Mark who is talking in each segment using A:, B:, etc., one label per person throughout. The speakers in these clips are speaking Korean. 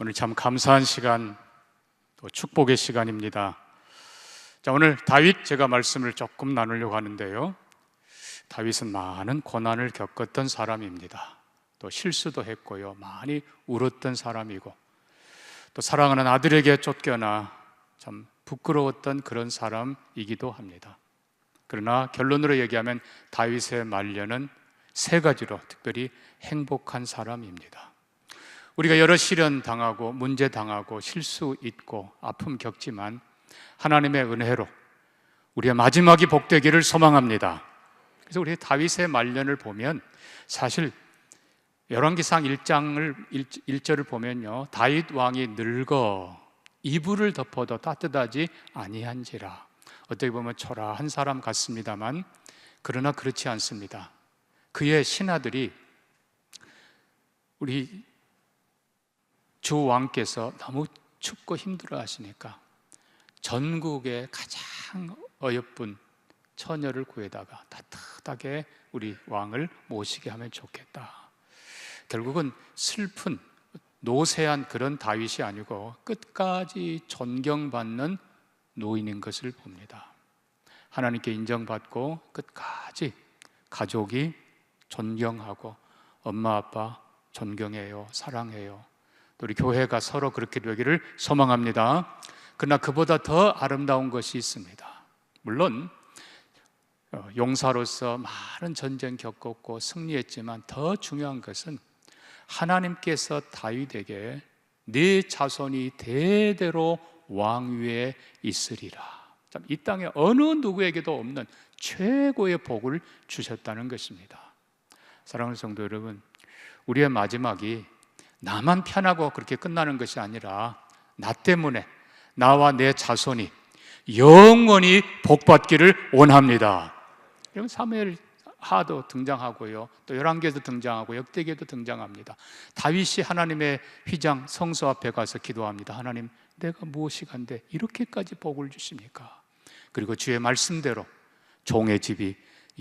A: 오늘 참 감사한 시간, 또 축복의 시간입니다. 자, 오늘 다윗 제가 말씀을 조금 나누려고 하는데요. 다윗은 많은 고난을 겪었던 사람입니다. 또 실수도 했고요. 많이 울었던 사람이고, 또 사랑하는 아들에게 쫓겨나 참 부끄러웠던 그런 사람이기도 합니다. 그러나 결론으로 얘기하면 다윗의 말년은 세 가지로 특별히 행복한 사람입니다. 우리가 여러 시련 당하고 문제 당하고 실수 있고 아픔 겪지만 하나님의 은혜로 우리의 마지막이 복되기를 소망합니다. 그래서 우리 다윗의 말년을 보면 사실 열왕기상 1장을 1 절을 보면요. 다윗 왕이 늙어 이불을 덮어도 따뜻하지 아니한지라. 어떻게 보면 초라한 사람 같습니다만 그러나 그렇지 않습니다. 그의 신하들이 우리 주 왕께서 너무 춥고 힘들어 하시니까 전국의 가장 어여쁜 처녀를 구해다가 따뜻하게 우리 왕을 모시게 하면 좋겠다. 결국은 슬픈 노세한 그런 다윗이 아니고 끝까지 존경받는 노인인 것을 봅니다. 하나님께 인정받고 끝까지 가족이 존경하고 엄마 아빠 존경해요, 사랑해요. 또 우리 교회가 서로 그렇게 되기를 소망합니다. 그러나 그보다 더 아름다운 것이 있습니다. 물론 어, 용사로서 많은 전쟁 겪었고 승리했지만 더 중요한 것은 하나님께서 다윗에게 네 자손이 대대로 왕 위에 있으리라. 이 땅에 어느 누구에게도 없는 최고의 복을 주셨다는 것입니다. 사랑하는 성도 여러분, 우리의 마지막이 나만 편하고 그렇게 끝나는 것이 아니라 나 때문에 나와 내 자손이 영원히 복받기를 원합니다. 여러분 사무엘 하도 등장하고요. 또 열왕기에도 등장하고 역대기에도 등장합니다. 다윗이 하나님의 휘장 성소 앞에 가서 기도합니다. 하나님, 내가 무엇이 간데 이렇게까지 복을 주십니까? 그리고 주의 말씀대로 종의 집이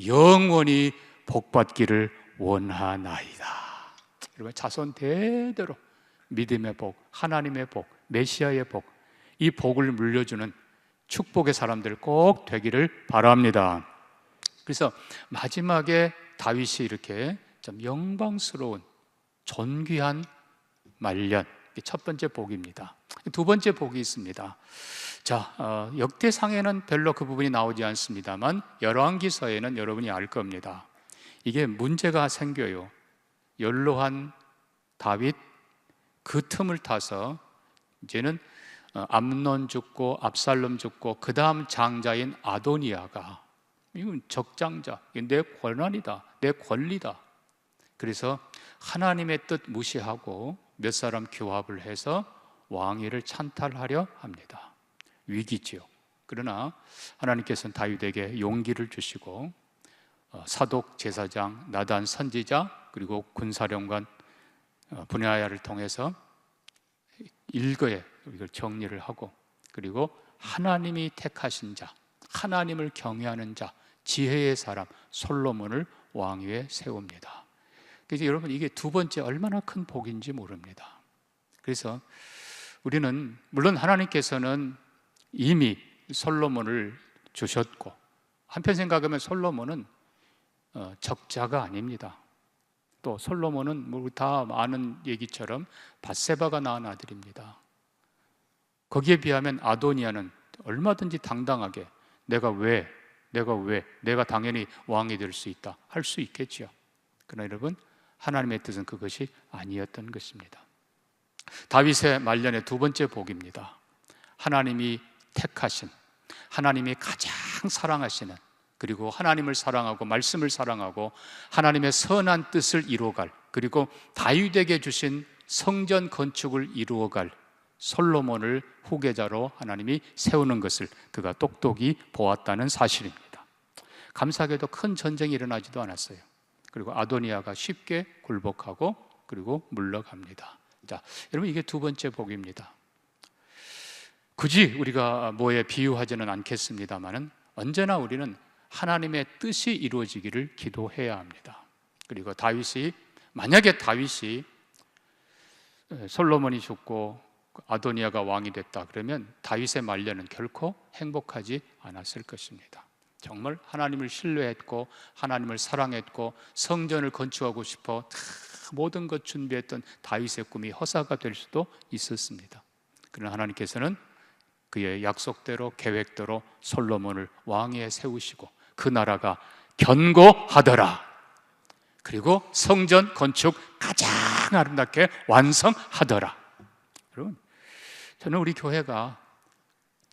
A: 영원히 복받기를 원하나이다. 여러분 자손 대대로 믿음의 복, 하나님의 복, 메시아의 복, 이 복을 물려주는 축복의 사람들 꼭 되기를 바랍니다. 그래서 마지막에 다윗이 이렇게 좀 영광스러운 존귀한 말년 첫 번째 복입니다. 두 번째 복이 있습니다. 자, 어, 역대상에는 별로 그 부분이 나오지 않습니다만 열왕기서에는 여러분이 알 겁니다. 이게 문제가 생겨요. 연로한 다윗 그 틈을 타서 이제는 어, 암론 죽고 압살롬 죽고 그 다음 장자인 아도니아가 이건 적장자, 내 권한이다, 내 권리다. 그래서 하나님의 뜻 무시하고 몇 사람 교합을 해서 왕위를 찬탈하려 합니다. 위기지요. 그러나 하나님께서는 다윗에게 용기를 주시고 어, 사독 제사장 나단 선지자 그리고 군사령관 어, 분야야를 통해서 일거에 이걸 정리를 하고 그리고 하나님이 택하신 자 하나님을 경외하는 자 지혜의 사람 솔로몬을 왕위에 세웁니다. 그래서 여러분 이게 두 번째 얼마나 큰 복인지 모릅니다. 그래서 우리는 물론 하나님께서는 이미 솔로몬을 주셨고 한편 생각하면 솔로몬은 어, 적자가 아닙니다. 또 솔로몬은 뭐다 아는 얘기처럼 바세바가 낳은 아들입니다. 거기에 비하면 아도니아는 얼마든지 당당하게 내가 왜 내가 왜 내가 당연히 왕이 될 수 있다 할 수 있겠지요. 그러나 여러분 하나님의 뜻은 그것이 아니었던 것입니다. 다윗의 말년의 두 번째 복입니다. 하나님이 택하신 하나님이 가장 사랑하시는 그리고 하나님을 사랑하고 말씀을 사랑하고 하나님의 선한 뜻을 이루어갈 그리고 다윗에게 주신 성전 건축을 이루어갈 솔로몬을 후계자로 하나님이 세우는 것을 그가 똑똑히 보았다는 사실입니다. 감사하게도 큰 전쟁이 일어나지도 않았어요. 그리고 아도니아가 쉽게 굴복하고 그리고 물러갑니다. 자, 여러분 이게 두 번째 복입니다. 굳이 우리가 뭐에 비유하지는 않겠습니다만은 언제나 우리는 하나님의 뜻이 이루어지기를 기도해야 합니다. 그리고 다윗이 만약에 다윗이 에, 솔로몬이 죽고 아도니아가 왕이 됐다 그러면 다윗의 말년은 결코 행복하지 않았을 것입니다. 정말 하나님을 신뢰했고 하나님을 사랑했고 성전을 건축하고 싶어 다 모든 것 준비했던 다윗의 꿈이 허사가 될 수도 있었습니다. 그러나 하나님께서는 그의 약속대로 계획대로 솔로몬을 왕위에 세우시고 그 나라가 견고하더라. 그리고 성전 건축 가장 아름답게 완성하더라. 여러분, 저는 우리 교회가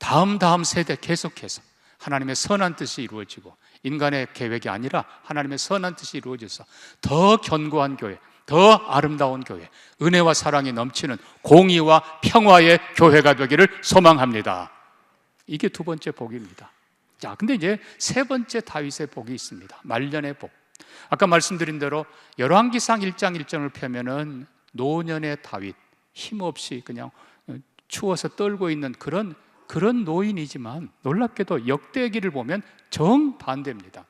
A: 다음 다음 세대 계속해서 하나님의 선한 뜻이 이루어지고 인간의 계획이 아니라 하나님의 선한 뜻이 이루어져서 더 견고한 교회, 더 아름다운 교회, 은혜와 사랑이 넘치는 공의와 평화의 교회가 되기를 소망합니다. 이게 두 번째 복입니다. 자, 근데 이제 세 번째 다윗의 복이 있습니다. 말년의 복. 아까 말씀드린 대로 열왕기상 1장 1절을 펴면은 노년의 다윗 힘없이 그냥 추워서 떨고 있는 그런 그런 노인이지만 놀랍게도 역대기를 보면 정반대입니다.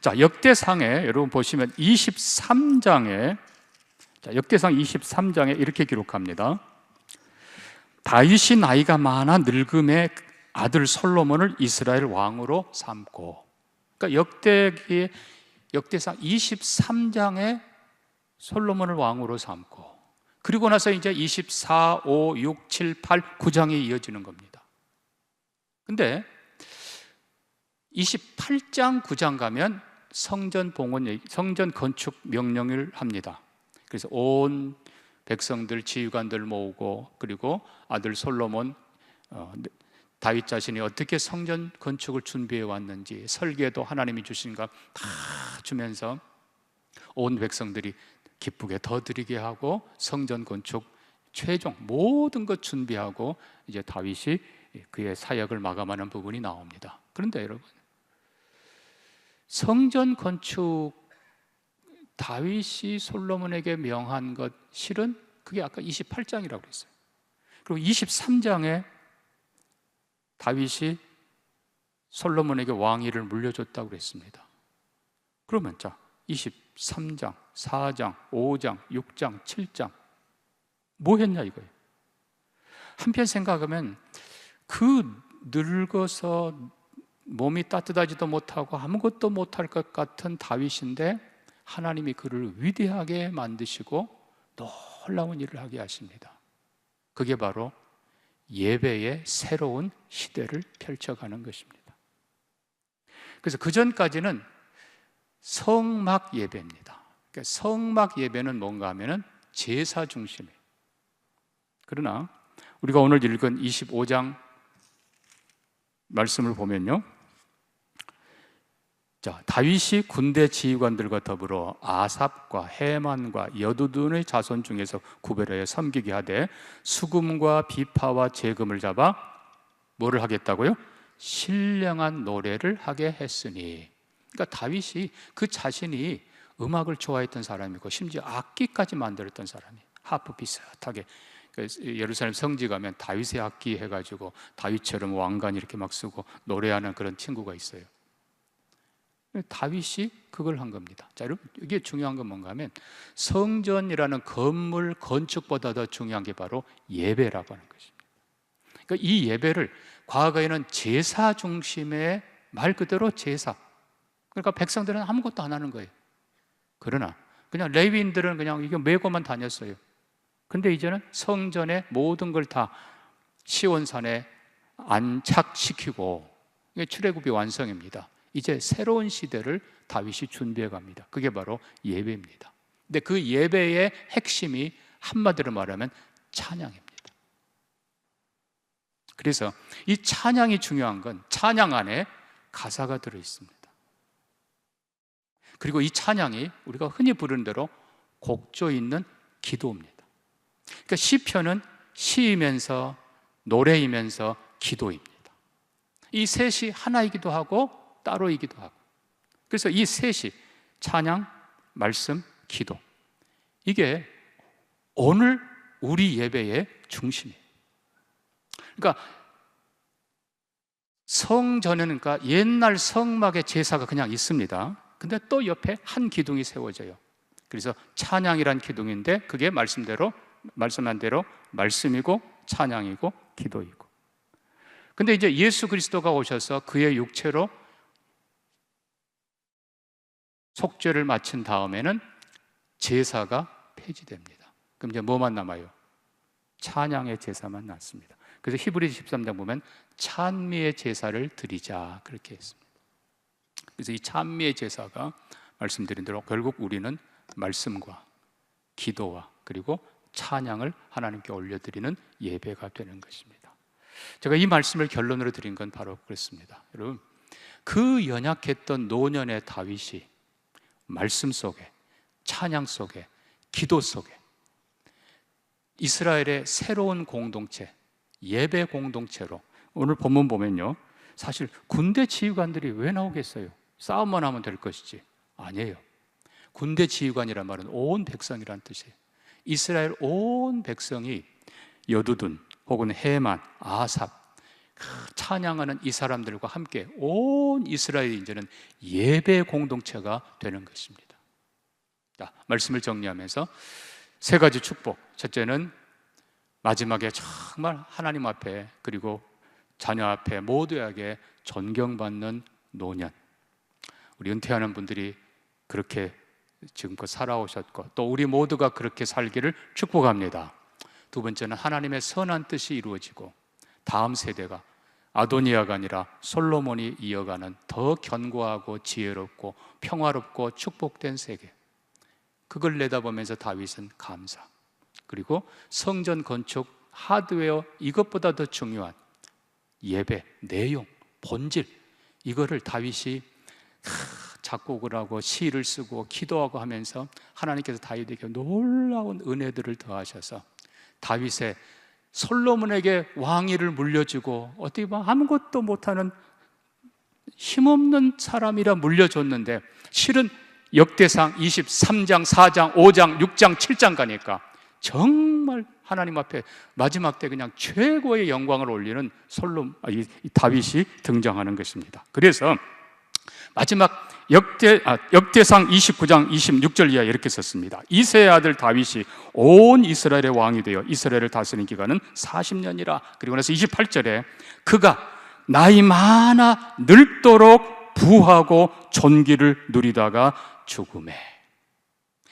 A: 자, 역대상에 여러분 보시면 23장에 자, 역대상 23장에 이렇게 기록합니다. 다윗이 나이가 많아 늙음에 아들 솔로몬을 이스라엘 왕으로 삼고 그러니까 역대기 역대상 23장에 솔로몬을 왕으로 삼고 그리고 나서 이제 24, 5, 6, 7, 8, 9장이 이어지는 겁니다. 근데 28장 9장 가면 성전 봉헌 성전 건축 명령을 합니다. 그래서 온 백성들 지휘관들 모으고 그리고 아들 솔로몬 어, 다윗 자신이 어떻게 성전 건축을 준비해 왔는지 설계도 하나님이 주신 것 다 주면서 온 백성들이 기쁘게 더 드리게 하고 성전 건축 최종 모든 것 준비하고 이제 다윗이 그의 사역을 마감하는 부분이 나옵니다. 그런데 여러분 성전 건축 다윗이 솔로몬에게 명한 것 실은 그게 아까 28장이라고 그랬어요. 그리고 23장에 다윗이 솔로몬에게 왕위를 물려줬다고 그랬습니다. 그러면 자, 23장, 4장, 5장, 6장, 7장 뭐 했냐 이거예요. 한편 생각하면 그 늙어서 몸이 따뜻하지도 못하고 아무것도 못할 것 같은 다윗인데 하나님이 그를 위대하게 만드시고 놀라운 일을 하게 하십니다. 그게 바로 예배의 새로운 시대를 펼쳐가는 것입니다. 그래서 그 전까지는 성막 예배입니다. 그러니까 성막 예배는 뭔가 하면은 제사 중심이에요. 그러나 우리가 오늘 읽은 25장 말씀을 보면요. 자, 다윗이 군대 지휘관들과 더불어 아삽과 해만과 여두둔의 자손 중에서 구별하여 섬기게 하되 수금과 비파와 재금을 잡아 뭐를 하겠다고요? 신령한 노래를 하게 했으니 그러니까 다윗이 그 자신이 음악을 좋아했던 사람이고 심지어 악기까지 만들었던 사람이 하프 비슷하게 그 예루살렘 성지 가면 다윗의 악기 해가지고 다윗처럼 왕관 이렇게 막 쓰고 노래하는 그런 친구가 있어요. 다윗이 그걸 한 겁니다. 자, 여러분 이게 중요한 건 뭔가 하면 성전이라는 건물 건축보다 더 중요한 게 바로 예배라고 하는 것입니다. 그러니까 이 예배를 과거에는 제사 중심의 말 그대로 제사. 그러니까 백성들은 아무것도 안 하는 거예요. 그러나 그냥 레위인들은 그냥 이게 메고만 다녔어요. 근데 이제는 성전의 모든 걸 다 시온산에 안착시키고 이게 출애굽이 완성입니다. 이제 새로운 시대를 다윗이 준비해 갑니다. 그게 바로 예배입니다. 근데 그 예배의 핵심이 한마디로 말하면 찬양입니다. 그래서 이 찬양이 중요한 건 찬양 안에 가사가 들어 있습니다. 그리고 이 찬양이 우리가 흔히 부르는 대로 곡조 있는 기도입니다. 그러니까 시편은 시이면서 노래이면서 기도입니다. 이 셋이 하나이기도 하고 따로이기도 하고. 그래서 이 셋이 찬양, 말씀, 기도. 이게 오늘 우리 예배의 중심이에요. 그러니까 성전에는 그러니까 옛날 성막의 제사가 그냥 있습니다. 근데 또 옆에 한 기둥이 세워져요. 그래서 찬양이란 기둥인데 그게 말씀대로 말씀한 대로 말씀이고 찬양이고 기도이고. 근데 이제 예수 그리스도가 오셔서 그의 육체로 속죄를 마친 다음에는 제사가 폐지됩니다. 그럼 이제 뭐만 남아요? 찬양의 제사만 남습니다. 그래서 히브리서 13장 보면 찬미의 제사를 드리자 그렇게 했습니다. 그래서 이 찬미의 제사가 말씀드린 대로 결국 우리는 말씀과 기도와 그리고 찬양을 하나님께 올려드리는 예배가 되는 것입니다. 제가 이 말씀을 결론으로 드린 건 바로 그렇습니다. 여러분, 그 연약했던 노년의 다윗이 말씀 속에, 찬양 속에, 기도 속에 이스라엘의 새로운 공동체, 예배 공동체로 오늘 본문 보면요. 사실 군대 지휘관들이 왜 나오겠어요? 싸움만 하면 될 것이지. 아니에요. 군대 지휘관이란 말은 온 백성이란 뜻이에요. 이스라엘 온 백성이 여두둔 혹은 해만, 아삽 그 찬양하는 이 사람들과 함께 온 이스라엘이 이제는 예배 공동체가 되는 것입니다. 자, 말씀을 정리하면서 세 가지 축복. 첫째는 마지막에 정말 하나님 앞에 그리고 자녀 앞에 모두에게 존경받는 노년. 우리 은퇴하는 분들이 그렇게 지금껏 살아오셨고 또 우리 모두가 그렇게 살기를 축복합니다. 두 번째는 하나님의 선한 뜻이 이루어지고 다음 세대가 아도니아가 아니라 솔로몬이 이어가는 더 견고하고 지혜롭고 평화롭고 축복된 세계. 그걸 내다보면서 다윗은 감사. 그리고 성전 건축 하드웨어 이것보다 더 중요한 예배 내용 본질 이거를 다윗이 작곡을 하고 시를 쓰고 기도하고 하면서 하나님께서 다윗에게 놀라운 은혜들을 더하셔서 다윗의 솔로몬에게 왕위를 물려주고 어떻게 보면 아무것도 못하는 힘없는 사람이라 물려줬는데 실은 역대상 23장, 4장, 5장, 6장, 7장 가니까 정말 하나님 앞에 마지막 때 그냥 최고의 영광을 올리는 솔로 아, 이, 이 다윗이 등장하는 것입니다. 그래서 마지막 역대 아, 역대상 29장 26절 이하 이렇게 썼습니다. 이세의 아들 다윗이 온 이스라엘의 왕이 되어 이스라엘을 다스린 기간은 40년이라. 그리고 나서 28절에 그가 나이 많아 늙도록 부하고 존귀를 누리다가 죽음에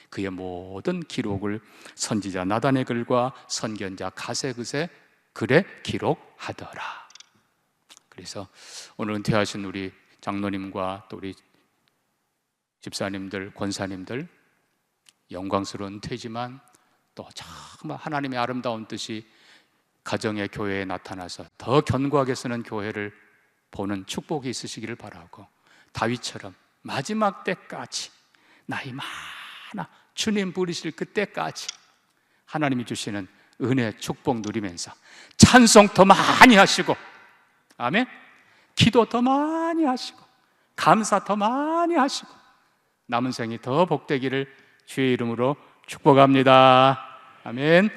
A: 그의 모든 기록을 선지자 나단의 글과 선견자 가세그세 글에 기록하더라. 그래서 오늘 은퇴하신 우리 장로님과 또 우리 집사님들, 권사님들 영광스러운 은퇴지만 또 정말 하나님의 아름다운 뜻이 가정의 교회에 나타나서 더 견고하게 쓰는 교회를 보는 축복이 있으시기를 바라고 다윗처럼 마지막 때까지 나이 많아 주님 부르실 그때까지 하나님이 주시는 은혜 축복 누리면서 찬송 더 많이 하시고. 아멘 기도 더 많이 하시고 감사 더 많이 하시고 남은 생이 더 복되기를 주의 이름으로 축복합니다. 아멘.